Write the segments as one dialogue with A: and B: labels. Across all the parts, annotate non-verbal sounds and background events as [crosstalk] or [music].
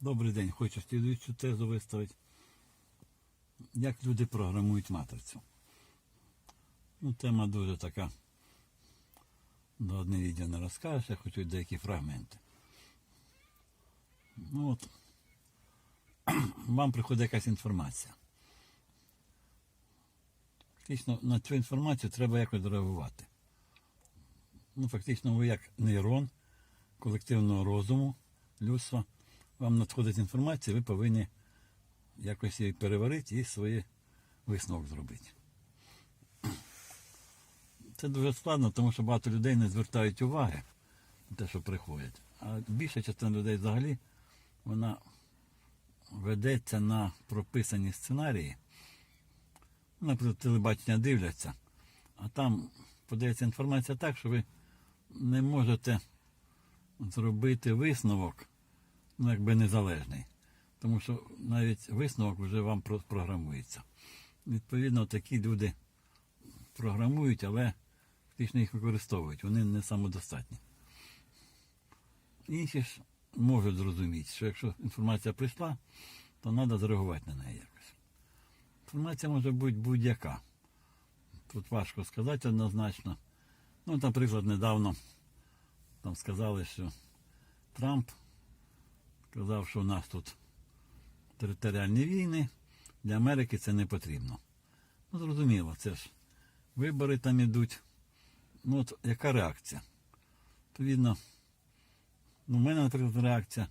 A: Добрий день, хочу слідуючу тезу виставити. Як люди програмують матрицю. Ну, тема дуже така. До одне відео не розкажеш, я хочу деякі фрагменти. Ну от, [clears throat] вам приходить якась інформація. Фактично на цю інформацію треба якось реагувати. Ну, фактично, ви як нейрон колективного розуму, людства, вам надходить інформація, ви повинні якось її переварити і свій висновок зробити. Це дуже складно, тому що багато людей не звертають уваги на те, що приходять. А більша частина людей взагалі вона ведеться на прописані сценарії. Наприклад, телебачення дивляться, а там подається інформація так, що ви не можете зробити висновок, ну, якби незалежний. Тому що навіть висновок вже вам програмується. Відповідно, такі люди програмують, але фактично їх використовують. Вони не самодостатні. Інші ж можуть зрозуміти, що якщо інформація прийшла, то треба зреагувати на неї якось. Інформація може бути будь-яка. Тут важко сказати однозначно. Ну, наприклад, недавно там сказали, що Трамп сказав, що у нас тут територіальні війни, для Америки це не потрібно. Ну, зрозуміло, це ж вибори там ідуть. Ну, от яка реакція? Відповідно, ну, в мене, наприклад, реакція,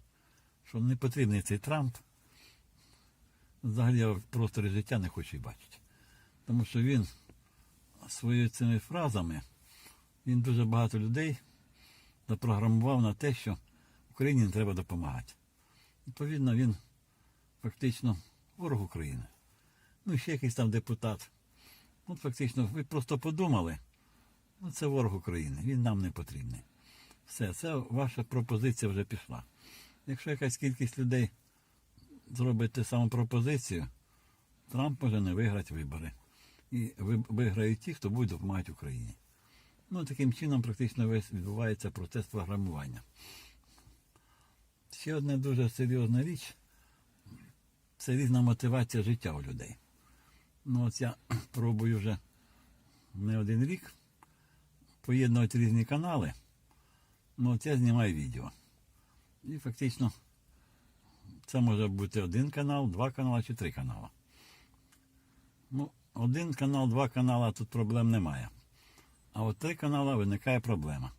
A: що не потрібний цей Трамп. Взагалі я в просторі життя не хочу і бачити. Тому що він своїми цими фразами, він дуже багато людей запрограмував на те, що Україні не треба допомагати. Відповідно, він фактично ворог України. Ну, ще якийсь там депутат. От фактично, ви просто подумали, ну це ворог України, він нам не потрібний. Все, це ваша пропозиція вже пішла. Якщо якась кількість людей зробить ту саму пропозицію, Трамп може не виграти вибори. І виграють ті, хто буде допомагати Україні. Ну, таким чином практично весь відбувається процес програмування. Ще одна дуже серйозна річ це різна мотивація життя у людей. Ну, от я [clears throat] пробую вже не один рік поєднувати різні канали. Ну, от я знімаю відео. І фактично це може бути один канал, два канали чи три канали. Ну, один канал, два канали, тут проблем немає. А от три канали виникає проблема.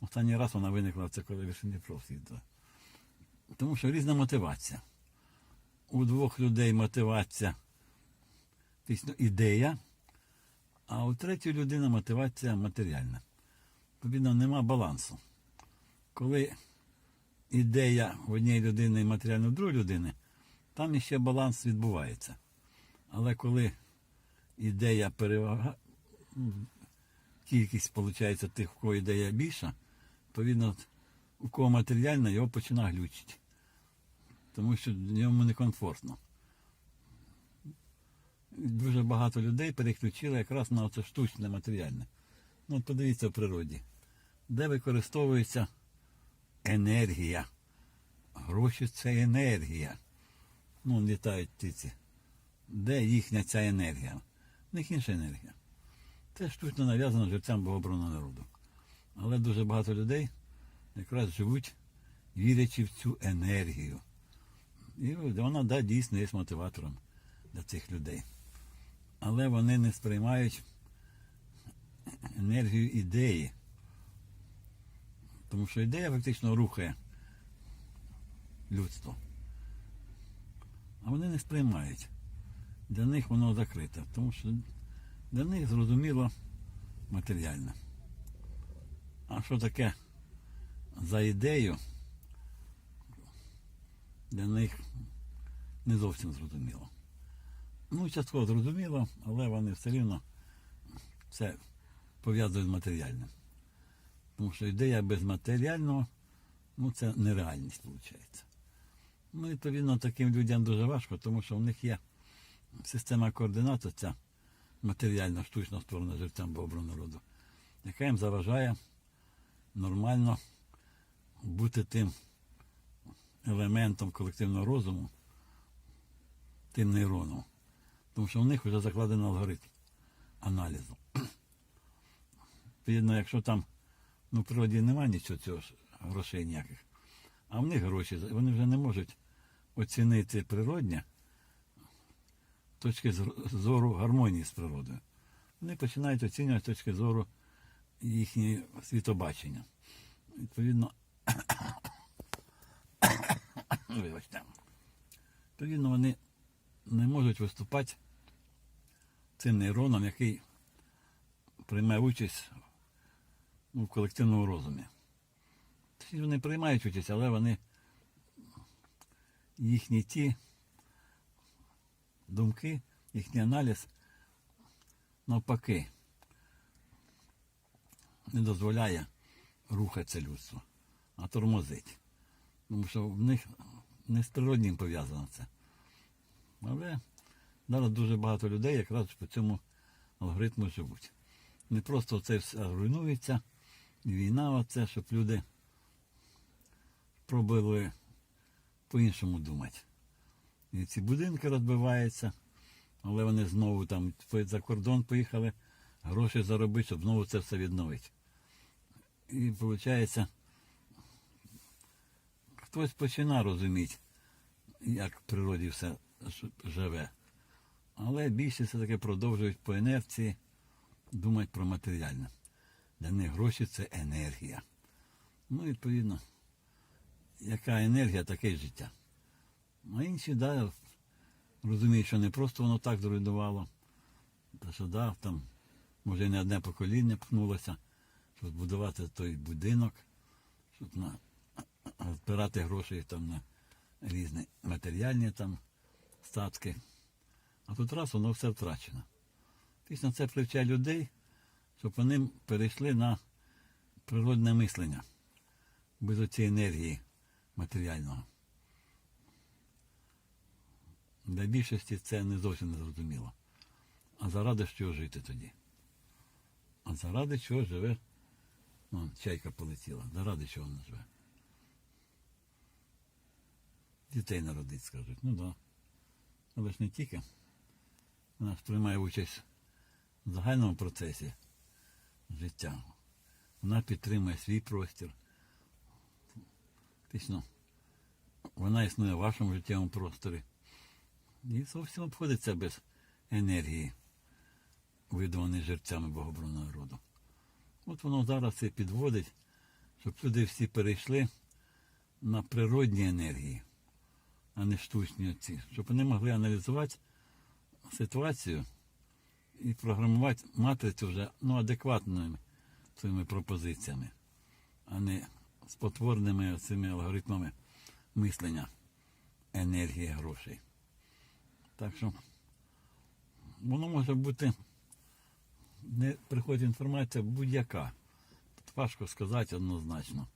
A: Останній раз вона виникла це коли Вишені профсвітла. Тому що різна мотивація. У двох людей мотивація фактично ідея, а у третьої людини мотивація матеріальна. Відповідно, нема балансу. Коли ідея в однієї людини і матеріальна в другої людини, там іще баланс відбувається. Але коли ідея перевага, кількість виходить тих, у кого ідея більша, він у кого матеріальна, його починає глючити. Тому що йому некомфортно. Дуже багато людей переключили якраз на це штучне матеріальне. Ну, подивіться в природі, де використовується енергія. Гроші це енергія. Ну, літають птиці. Де їхня ця енергія? В них інша енергія. Це штучно нав'язано життям богобраного народу. Але дуже багато людей якраз живуть, вірячи в цю енергію. І вона да, дійсно є мотиватором для цих людей. Але вони не сприймають енергію ідеї. Тому що ідея фактично рухає людство. А вони не сприймають. Для них воно закрите, тому що для них зрозуміло матеріальне. А що таке за ідею, для них не зовсім зрозуміло. Ну, частково зрозуміло, але вони все рівно це пов'язують з матеріальним. Тому що ідея без матеріального, ну це нереальність виходить. Ну, відповідно, таким людям дуже важко, тому що в них є система координат, ця матеріально штучно створена життям Бобру народу, яка їм заважає нормально бути тим елементом колективного розуму, тим нейроном. Тому що в них вже закладений алгоритм аналізу. [clears throat] Відповідно, якщо там ну, в природі немає нічого цього грошей ніяких, а в них гроші, вони вже не можуть оцінити природня точки зору гармонії з природою. Вони починають оцінювати точки зору їхнього світобачення. Відповідно, [coughs] вибачте, відповідно, вони не можуть виступати цим нейроном, який приймає участь ну, в колективному розумі. Тобто Вони приймають участь, але вони їхні ті думки, їхній аналіз навпаки не дозволяє рухатися людству, а тормозить. Тому що в них не з природнім пов'язано це. Але зараз дуже багато людей якраз по цьому алгоритму живуть. Не просто це все руйнується, війна оце, щоб люди пробували по-іншому думати. І ці будинки розбиваються, але вони знову там за кордон поїхали, гроші заробити, щоб знову це все відновити. І виходить, хтось починає розуміти, як в природі все живе. Але більшість все-таки продовжують по інерції думати про матеріальне. Для них гроші це енергія. Ну, відповідно, яка енергія, таке й життя. А інші, да, розуміють, що не просто воно так зруйнувало. Та що да, там, може, не одне покоління пхнулося, щоб збудувати той будинок, щоб на, збирати гроші там на різні матеріальні там статки. А тут раз воно все втрачено. Фактично це привчає людей, щоб вони перейшли на природне мислення без цієї енергії матеріального. Для більшості це не зовсім не зрозуміло. А заради чого жити тоді? А заради чого живе? Ну, чайка полетіла. Заради чого вона живе? Дітей народить, скажуть. Ну так. Да. Але ж не тільки. Вона ж приймає участь в загальному процесі життя. Вона підтримує свій простір. Фактично, вона існує в вашому життєвому просторі. І зовсім обходиться без енергії, видуваної жерцями богобронного роду. От воно зараз це підводить, щоб люди всі перейшли на природні енергії, а не штучні оці, щоб вони могли аналізувати ситуацію і програмувати матрицю вже ну, адекватними своїми пропозиціями, а не спотворними цими алгоритмами мислення енергії грошей. Так що воно може бути, не приходить інформація будь-яка. Важко сказати однозначно.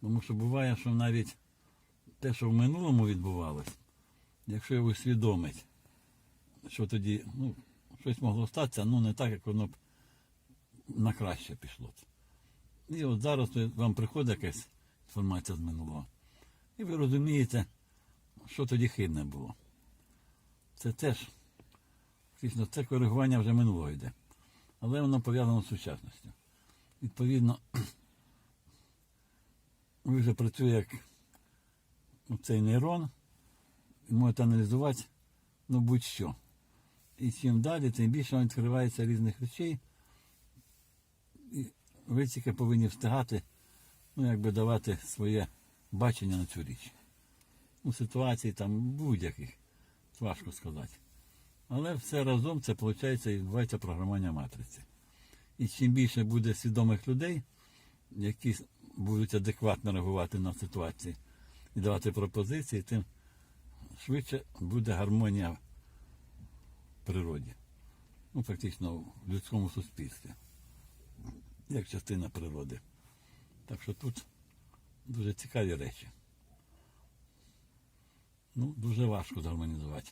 A: Тому що буває, що навіть те, що в минулому відбувалось, якщо його усвідомить, що тоді ну, щось могло статися, ну не так, як воно б на краще пішло. І от зараз вам приходить якась інформація з минулого. І ви розумієте, що тоді хибне було. Це теж, фактично, це коригування вже минулого йде. Але воно пов'язано з сучасністю. Відповідно, [clears throat] ви вже працює як цей нейрон, і можете аналізувати ну, будь-що. І чим далі, тим більше відкривається різних речей. І ви тільки повинні встигати, ну, якби давати своє бачення на цю річ. У ситуації там будь-яких, важко сказати. Але все разом це виходить і відбувається програмування матриці. І чим більше буде свідомих людей, які будуть адекватно реагувати на ситуації і давати пропозиції, тим швидше буде гармонія в природі. Ну, фактично в людському суспільстві, як частина природи. Так що тут дуже цікаві речі. Ну, дуже важко згармонізувати.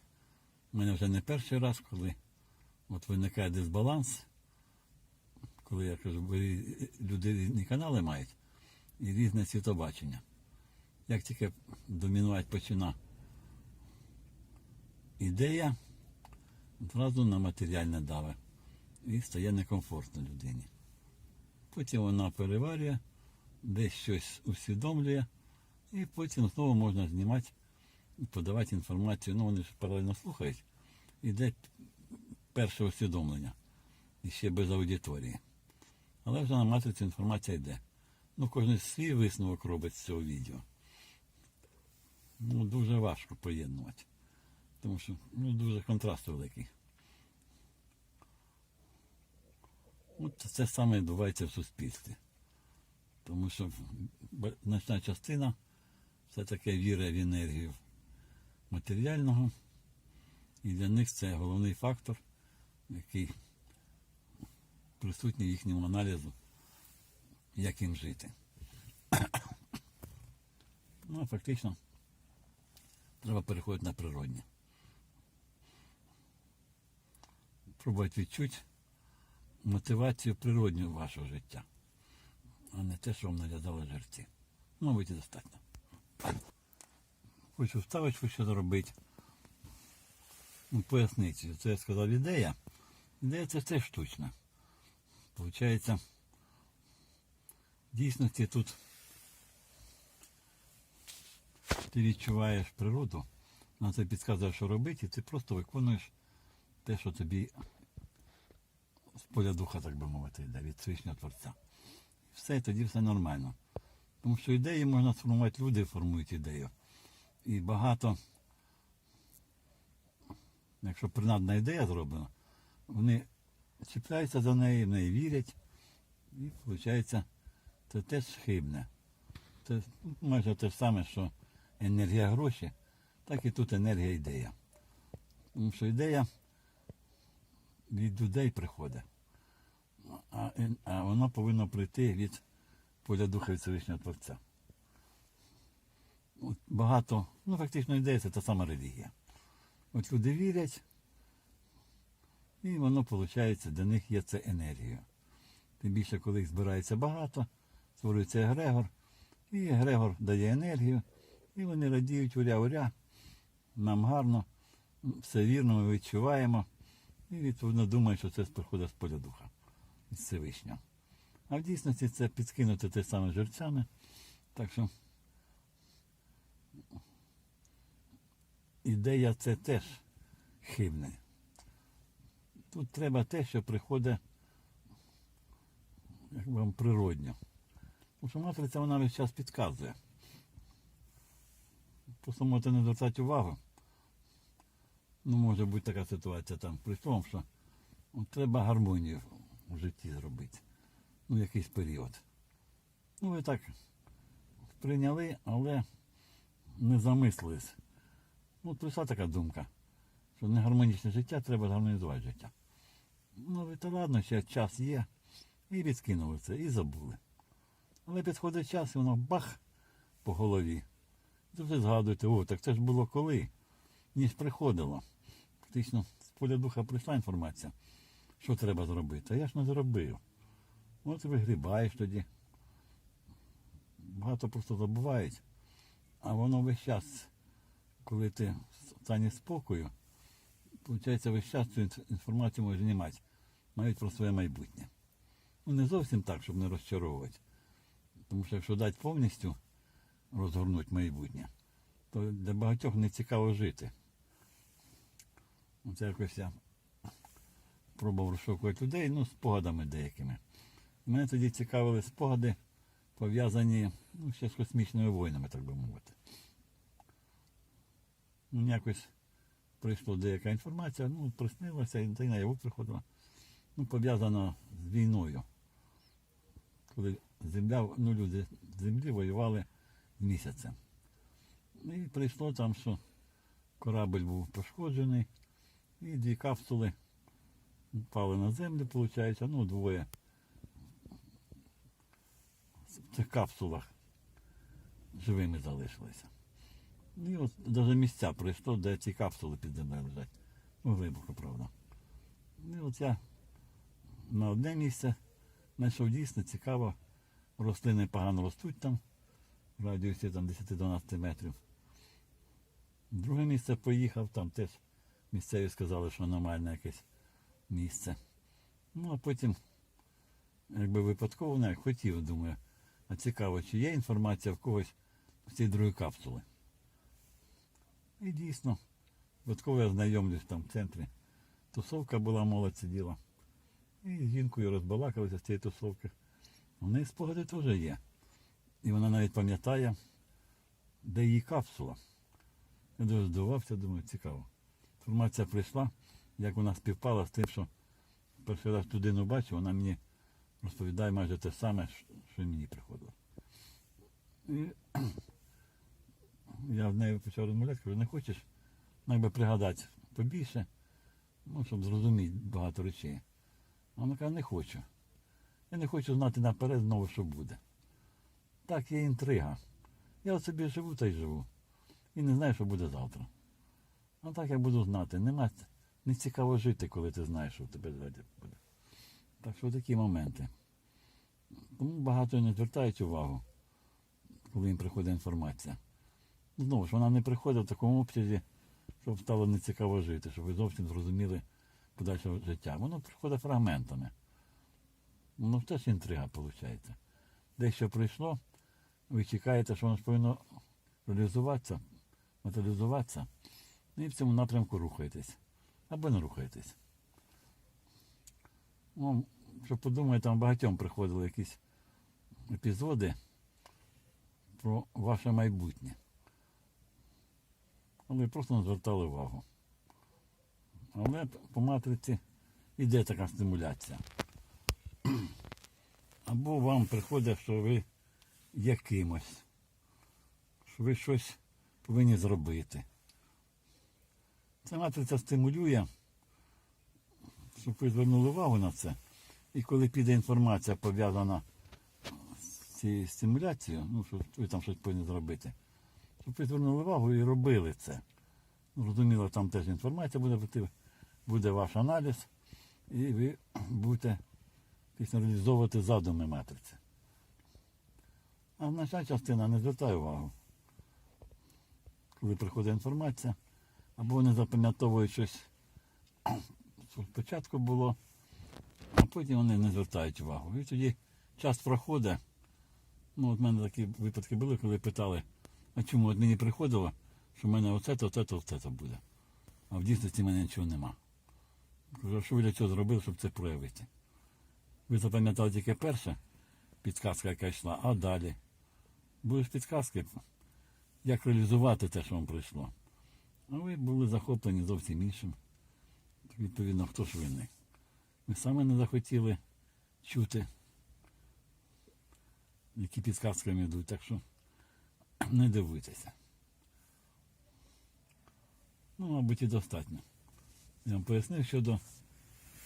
A: У мене вже не перший раз, коли от виникає дисбаланс, коли я кажу, люди різні канали мають і різне світобачення. Як тільки домінувати почина ідея, одразу на матеріальне даве. І стає некомфортно людині. Потім вона переварює, десь щось усвідомлює, і потім знову можна знімати і подавати інформацію. Ну, вони ж паралельно слухають. Іде перше усвідомлення. І ще без аудиторії. Але вже на матриці інформація йде. Ну, кожен свій висновок робить з цього відео. Ну, дуже важко поєднувати. Тому що ну, дуже контраст великий. От це саме відбувається в суспільстві. Тому що значна частина все-таки вірить в енергію матеріального. І для них це головний фактор, який присутній їхньому аналізу, як їм жити. [coughs] Ну, фактично, треба переходити на природне. Пробувати відчути мотивацію природню вашого життя, а не те, що вам нав'язали жерці. Мабуть, і достатньо. Хочу вставочку ще зробити. Ну, пояснити, це я сказав ідея. Ідея це все штучне. Получається, в дійсності тут ти відчуваєш природу, вона тобі підказує, що робити, і ти просто виконуєш те, що тобі з поля духа, так би мовити, йде, від Всевишнього Творця. Все, тоді все нормально. Тому що ідеї можна сформувати, люди формують ідею. І багато, якщо принадна ідея зроблена, вони чіпляються за неї, в неї вірять. І виходить, це теж хибне. Це майже те ж саме, що енергія гроші, так і тут енергія ідея. Тому що ідея від людей приходить, а, а воно повинно прийти від поля духа від Всевишнього Творця. От багато, ну фактично ідея це та сама релігія. От люди вірять, і воно виходить, для них є це енергія. Тим більше, коли їх збирається багато, створюється егрегор, і егрегор дає енергію, і вони радіють, уря-уря, нам гарно, все вірно, ми відчуваємо. І відповідно думають, що це приходить з поля духа, з Всевишнього. А в дійсності це підкинути те саме жерцями. Так що ідея це теж хибне. Тут треба те, що приходить як вам природньо. Тому що матриця вона весь час підказує. Просто можете не звертати увагу. Ну, може бути така ситуація там при тому, що от треба гармонію в житті зробити. Ну, якийсь період. Ну, ви так прийняли, але не замислились. Ну, прийшла така думка, що негармонічне життя треба згармонізувати життя. Ну, ви то ладно, ще час є. І відкинули це, і забули. Але підходить час, і воно бах по голові. І ви згадуєте, о, так це ж було коли, ніж приходило. Фактично, з поля духа прийшла інформація, що треба зробити. А я ж не зробив. От вигрібаєш тоді. Багато просто забувають. А воно весь час, коли ти в стані спокою, виходить, весь час цю інформацію можеш знімати, навіть про своє майбутнє. Ну, не зовсім так, щоб не розчаровувати. Тому що якщо дати повністю розгорнути майбутнє, то для багатьох не цікаво жити. Оце якось я пробував розшукувати людей, ну, спогадами деякими. Мене тоді цікавили спогади, пов'язані ну, ще з космічними воїнами, так би мовити. Ну, якось прийшла деяка інформація, ну, приснилася, і та й наяву приходила. Ну, пов'язано з війною. Коли земля, ну, люди землі воювали місяцем. І прийшло там, що корабль був пошкоджений, і дві капсули впали на землю, виходить, ну, двоє в цих капсулах живими залишилися. І от навіть місця прийшло, де ці капсули під землею лежать. Ну, глибоко, правда. І от я на одне місце знайшов дійсно цікаво. Рослини погано ростуть там. В радіусі там 10-12 метрів. Друге місце поїхав, там теж місцеві сказали, що аномальне якесь місце. Ну, а потім, якби випадково, не хотів, думаю, а цікаво, чи є інформація в когось з цієї другої капсули. І дійсно, випадково я знайомлюсь там в центрі. Тусовка була, молодь сиділа. І з жінкою розбалакалися з цієї тусовки. У неї спогади теж є. І вона навіть пам'ятає, де її капсула. Я дуже здивувався, думаю, цікаво. Інформація прийшла, як вона співпала з тим, що перший раз людину бачу, вона мені розповідає майже те саме, що і мені приходило. І [clears throat] я в неї почав розмовляти, кажу, не хочеш якби пригадати побільше, ну, щоб зрозуміти багато речей. Вона каже, не хочу. Я не хочу знати наперед знову, що буде. Так, є інтрига. Я от собі живу та й живу. І не знаю, що буде завтра. А так я буду знати. Нема, не цікаво жити, коли ти знаєш, що тебе ззаді буде. Так що такі моменти. Тому багато не звертають увагу, коли їм приходить інформація. Знову ж, вона не приходить в такому обсязі, щоб стало нецікаво жити, щоб ви зовсім зрозуміли подальше життя. Воно приходить фрагментами. Воно теж інтрига виходить. Дещо прийшло, ви чекаєте, що воно ж повинно реалізуватися, матеріалізуватися, і в цьому напрямку рухаєтесь. Або не рухаєтесь. Ну, що подумаю, там багатьом приходили якісь епізоди про ваше майбутнє. Але просто не звертали увагу. Але по матриці йде така стимуляція. [clears throat] Або вам приходить, що ви якимось, що ви щось повинні зробити. Ця матриця стимулює, щоб ви звернули увагу на це. І коли піде інформація пов'язана з цією стимуляцією, ну, що ви там щось повинні зробити, щоб ви звернули увагу і робили це. Ну, Зрозуміло, там теж інформація буде буде ваш аналіз, і ви будете реалізовувати задуми матриці. А значна частина не звертає увагу. Коли приходить інформація, або вони запам'ятовують щось, [clears throat] що спочатку було, а потім вони не звертають увагу. І тоді час проходить. Ну, от в мене такі випадки були, коли питали, а чому от мені приходило, що в мене оце-то, оце-то, оце-то буде. А в дійсності в мене нічого нема. Кажу, що ви для цього зробили, щоб це проявити? Ви запам'ятали тільки перше, підказка, яка йшла, а далі. Будуть підказки, як реалізувати те, що вам прийшло. А ви були захоплені зовсім іншим. Відповідно, хто ж винний? Ви саме не захотіли чути, які підказки вам йдуть, так що [clears throat] не дивуйтеся. Ну, мабуть, і достатньо. Я вам пояснив щодо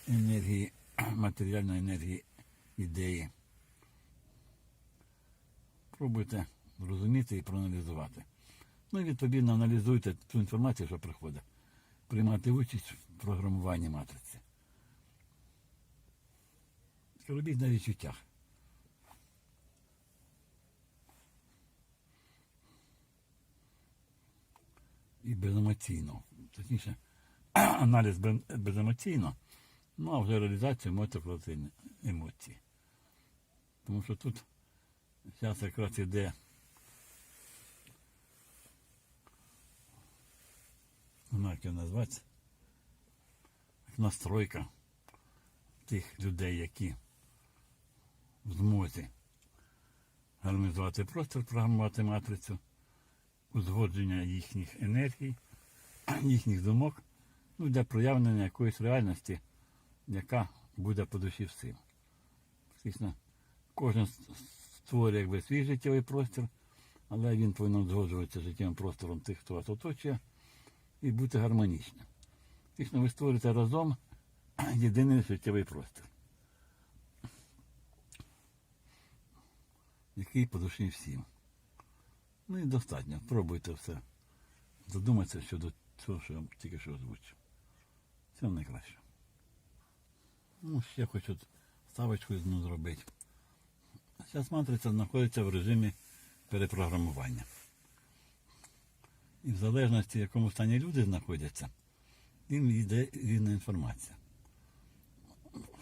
A: енергії, [clears throat] матеріальної енергії ідеї. Пробуйте зрозуміти і проаналізувати. Ну і відповідно аналізуйте ту інформацію, що приходить. Приймати участь в програмуванні матриці. Робіть на відчуттях. І беземоційно. Точніше, [clears throat] аналіз бе- беземоційно, ну а вже реалізація можете вкладати емоції. Тому що тут зараз якраз іде як його назвати, настройка тих людей, які в змозі гармонізувати простір, програмувати матрицю, узгодження їхніх енергій, [clears throat] їхніх думок, ну, для проявлення якоїсь реальності, яка буде по душі всім. Фактично, кожен створює якби свій життєвий простір, але він повинен узгоджуватися з життєвим простором тих, хто вас оточує, і бути гармонічним. Фактично, ви створюєте разом [clears throat] єдиний життєвий простір, який по душі всім. Ну і достатньо. Пробуйте все. Задумайтеся щодо цього, що я тільки що озвучив. Всього найкраще. Ну, ще хочу ставочку зробити. Зараз матриця знаходиться в режимі перепрограмування. І в залежності, в якому стані люди знаходяться, їм йде різна інформація.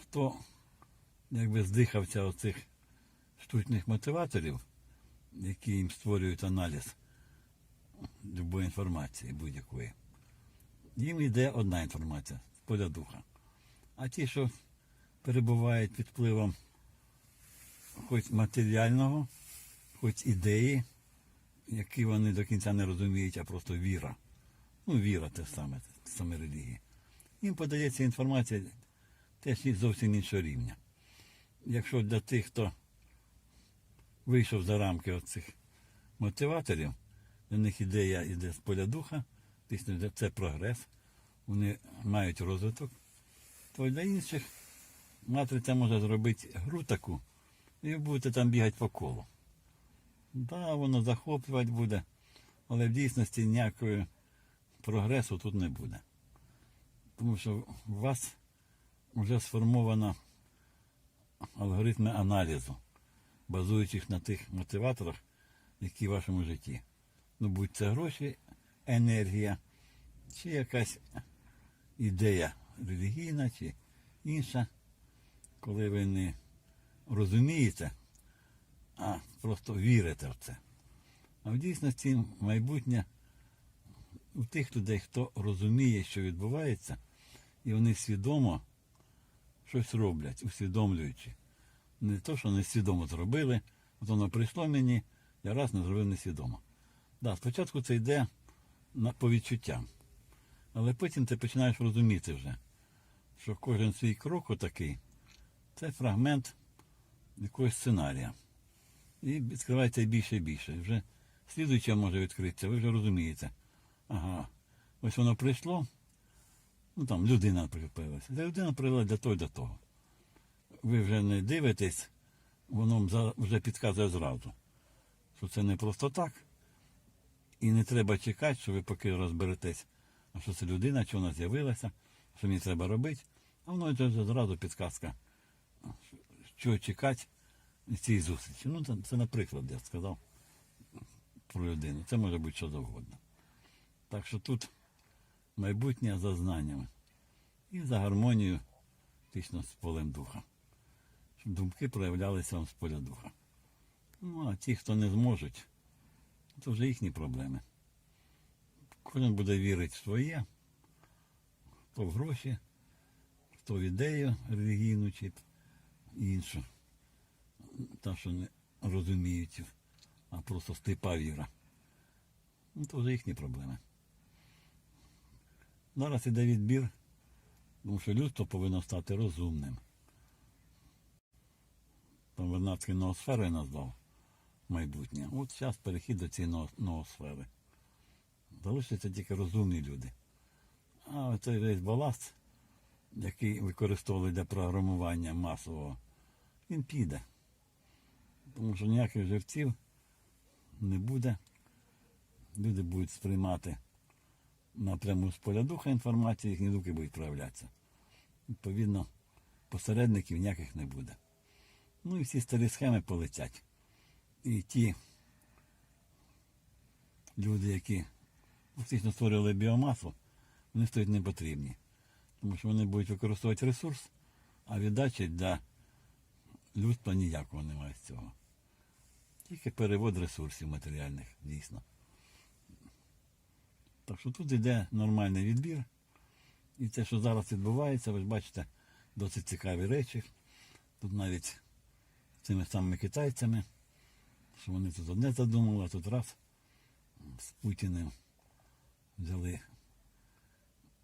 A: Хто якби здихався оцих штучних мотиваторів, які їм створюють аналіз любої інформації будь-якої, їм йде одна інформація з поля духа. А ті, що перебувають під впливом хоч матеріального, хоч ідеї, які вони до кінця не розуміють, а просто віра. Ну, віра те саме, те саме релігія. Їм подається інформація теж зовсім іншого рівня. Якщо для тих, хто вийшов за рамки цих мотиваторів, для них ідея йде з поля духа, це прогрес, вони мають розвиток, то для інших матриця може зробити гру таку, і будете там бігати по колу. Да, воно захоплювати буде, але в дійсності ніякого прогресу тут не буде. Тому що у вас вже сформовано алгоритми аналізу, базуючись на тих мотиваторах, які в вашому житті. Ну, будь це гроші, енергія, чи якась ідея релігійна, чи інша, коли ви не розумієте, а просто вірите в це. А в дійсності майбутнє у тих людей, хто розуміє, що відбувається, і вони свідомо щось роблять, усвідомлюючи. Не то, що несвідомо зробили, от воно прийшло мені, я раз не зробив несвідомо. Да, спочатку це йде на, по відчуттям. Але потім ти починаєш розуміти вже, що кожен свій крок отакий це фрагмент якогось сценарія. І відкривається більше і більше. Вже слідуюче може відкритися, ви вже розумієте. Ага, ось воно прийшло. Ну там людина, наприклад, появилася. Та Людина привела для того, і для того. Ви вже не дивитесь, воно вже підказує зразу, що це не просто так. І не треба чекати, що ви поки розберетесь, а що це людина, що вона з'явилася, що мені треба робити. А воно вже зразу підказка, що чекати цієї зустрічі. Ну, це, це наприклад, я сказав про людину. Це може бути що завгодно. Так що тут майбутнє за знаннями і за гармонію фактично з полем духа. Щоб думки проявлялися вам з поля духа. Ну, а ті, хто не зможуть, це вже їхні проблеми. Кожен буде вірити в своє, хто в гроші, хто в ідею релігійну чи іншу. Та, що не розуміють, а просто стипа віра. Ну, то вже їхні проблеми. Зараз іде відбір, тому що людство повинно стати розумним. Там Вернадський ноосфери назвав майбутнє. От зараз перехід до цієї но- ноосфери. Залишаться тільки розумні люди. А цей весь баласт, який використовували для програмування масового, він піде. Тому що ніяких живців не буде. Люди будуть сприймати напряму з поля духа інформацію, їхні думки будуть проявлятися. Відповідно, посередників ніяких не буде. Ну і всі старі схеми полетять. І ті люди, які фактично створювали біомасу, вони стають не потрібні. Тому що вони будуть використовувати ресурс, а віддачі для людства ніякого немає з цього. Тільки перевод ресурсів матеріальних, дійсно. Так що тут йде нормальний відбір. І те, що зараз відбувається, ви ж бачите, досить цікаві речі. Тут навіть цими самими китайцями, що вони тут одне задумали, а тут раз з Путіним взяли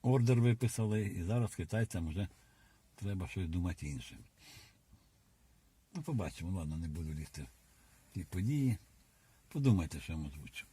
A: ордер виписали, і зараз китайцям вже треба щось думати інше. Ну, побачимо, ладно, не буду лізти в ті події. Подумайте, що я вам озвучу.